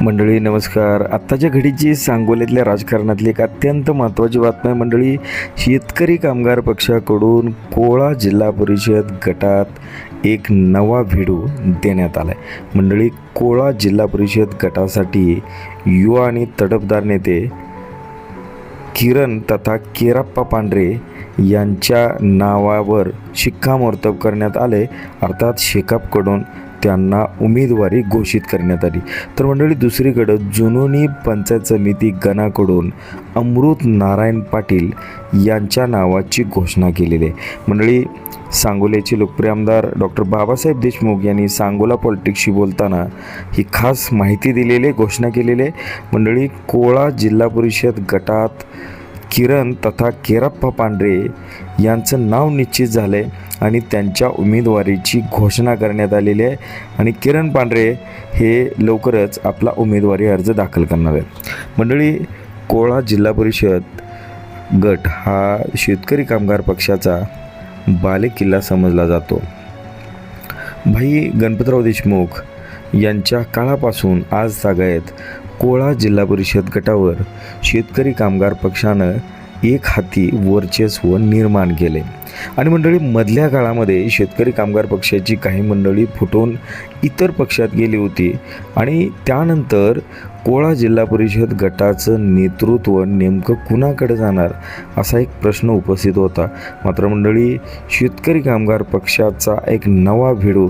मंडळी नमस्कार. आत्ताच्या घडीची सांगोलीतल्या राजकारणातली एक अत्यंत महत्त्वाची बातमी आहे मंडळी. शेतकरी कामगार पक्षाकडून कोळा जिल्हा परिषद गटात एक नवा व्हिडिओ देण्यात आला आहे मंडळी कोळा जिल्हा परिषद गटासाठी युवा आणि तडफदार नेते किरण तथा केराप्पा पांढरे यांच्या नावावर शिक्कामोर्तब करण्यात आले अर्थात शेकापकडून त्यांना उमेदवारी घोषित करण्यात आली. तर मंडळी दुसरीकडं जुनोनी पंचायत समिती गणाकडून अमृत नारायण पाटील यांच्या नावाची घोषणा केलेली आहे. मंडळी सांगोल्याचे लोकप्रिय आमदार डॉक्टर बाबासाहेब देशमुख यांनी सांगोला पॉलिटिक्सशी बोलताना ही खास माहिती दिलेली आहे, घोषणा केलेली आहे. मंडळी कोळा जिल्हा परिषद गटात किरण तथा केरप्पा पांढरे यांचं नाव निश्चित झालं आहे आणि त्यांच्या उमेदवारीची घोषणा करण्यात आलेली आहे. आणि किरण पांढरे हे लवकरच आपला उमेदवारी अर्ज दाखल करणार आहेत. मंडळी कोळा जिल्हा परिषद गट हा शेतकरी कामगार पक्षाचा बालेकिल्ला समजला जातो. भाई गणपतराव देशमुख यांच्या काळापासून आज तागायत कोळा जिल्हा परिषद गटावर शेतकरी कामगार पक्षानं एक हाती वर्चस्व निर्माण केले. आणि मंडळी मधल्या काळामध्ये शेतकरी कामगार पक्षाची काही मंडळी फुटून इतर पक्षात गेली होती. आणि त्यानंतर कोळा जिल्हा परिषद गटाचं नेतृत्व नेमकं कुणाकडे जाणार असा एक प्रश्न उपस्थित होता. मात्र मंडळी शेतकरी कामगार पक्षाचा एक नवा भिडू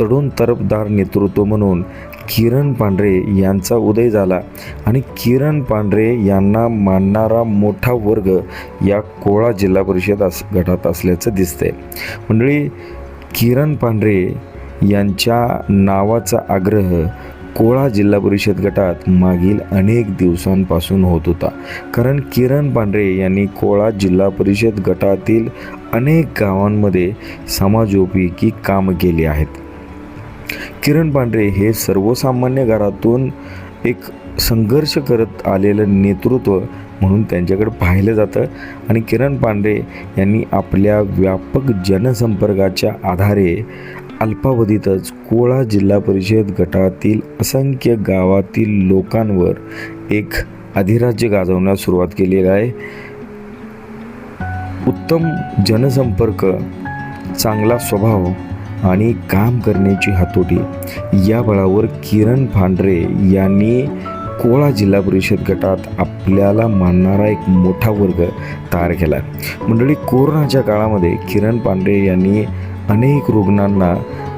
तडून तरफदार नेतृत्व म्हणून किरण पांढरे यांचा उदय झाला आणि किरण पांढरे यांना मानणारा मोठा वर्ग या कोळा जिल्हा परिषद अस गटात असल्याचं दिसतंय. मंडळी किरण पांढरे यांच्या नावाचा आग्रह कोळा जिल्हा परिषद गटात मागील अनेक दिवसांपासून होत होता. कारण किरण पांढरे यांनी कोळा जिल्हा परिषद गटातील अनेक गावांमध्ये समाजोपयोगी कामं केली आहेत. किरण पांढरे हे सर्वसामान्य घरातून एक संघर्ष करत आलेलं नेतृत्व म्हणून त्यांच्याकडे पाहिलं जातं. आणि किरण पांडे यांनी आपल्या व्यापक जनसंपर्काच्या आधारे अल्पावधीतच कोळा जिल्हा परिषद गटातील असंख्य गावातील लोकांवर एक अधिराज्य गाजवण्यास सुरुवात केलेली आहे. उत्तम जनसंपर्क चांगला स्वभाव आणि काम करण्याची हातोटी. या बळावर किरण पांढरे यांनी कोळा जिल्हा परिषद गटात आपल्याला मानणारा एक मोठा वर्ग तयार केला. मंडळी कोरोनाच्या काळामध्ये किरण पांढरे यांनी अनेक रुग्णांना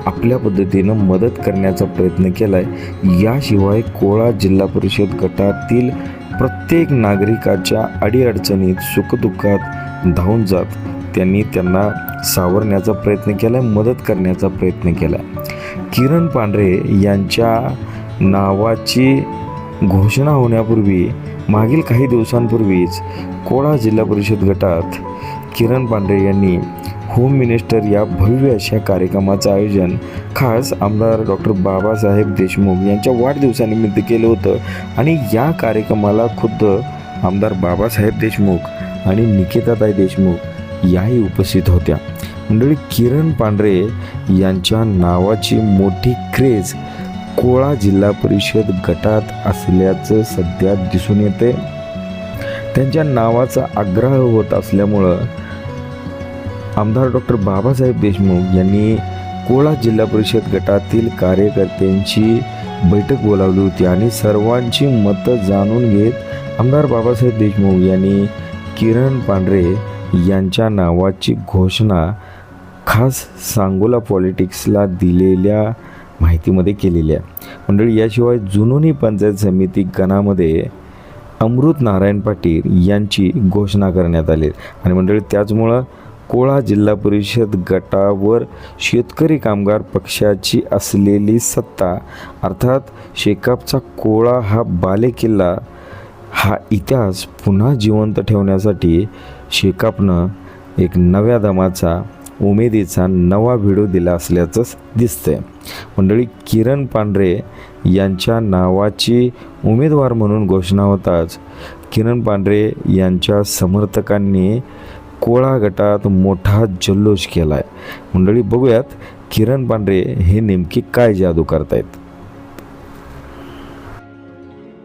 आपल्या पद्धतीनं मदत करण्याचा प्रयत्न केला आहे याशिवाय कोळा जिल्हा परिषद गटातील प्रत्येक नागरिकाच्या अडीअडचणीत सुखदुःखात धावून जात त्यांनी त्यांना सावरण्याचा प्रयत्न केला मदत करण्याचा प्रयत्न केला. किरण पांढरे यांच्या नावाची घोषणा होण्यापूर्वी मागील काही दिवसांपूर्वीच कोळा जिल्हा परिषद गटात किरण पांढरे यांनी होम मिनिस्टर या भव्य अशा कार्यक्रमाचं आयोजन खास आमदार डॉक्टर बाबासाहेब देशमुख यांच्या वाढदिवसानिमित्त केलं होतं. आणि या कार्यक्रमाला खुद्द आमदार बाबासाहेब देशमुख आणि निकेताताई देशमुख याही उपस्थित होत्या. मंडळी किरण पांढरे यांच्या नावाची मोठी क्रेज कोळा जिल्हा परिषद गटात असल्याचं सध्या दिसून येते. त्यांच्या नावाचा आग्रह होत असल्यामुळं आमदार डॉक्टर बाबासाहेब देशमुख यांनी कोळा जिल्हा परिषद गटातील कार्यकर्त्यांची बैठक बोलावली होती आणि सर्वांची मतं जाणून घेत आमदार बाबासाहेब देशमुख यांनी किरण पांढरे यांच्या नावाची घोषणा खास सांगोला पॉलिटिक्सला दिलेल्या माहितीमध्ये केलेली आहे. मंडळी याशिवाय जुनोनी पंचायत समिती गणामध्ये अमृत नारायण पाटील यांची घोषणा करण्यात आली आणि मंडळी त्याचमुळं कोळा जिल्हा परिषद गटावर शेतकरी कामगार पक्षाची असलेली सत्ता अर्थात शेकापचा कोळा हा बालेकिल्ला हा इतिहास पुन्हा जिवंत ठेवण्यासाठी शेकापनं एक नव्या दमाचा उमेदीचा नवा व्हिडिओ दिला असल्याचं दिसतंय. मंडळी किरण पांढरे यांच्या नावाची उमेदवार म्हणून घोषणा होताच. किरण पांढरे यांच्या समर्थकांनी कोळा गटात मोठा जल्लोष केला आहे मंडळी बघूयात किरण पांढरे हे नेमके काय जादू करतायत.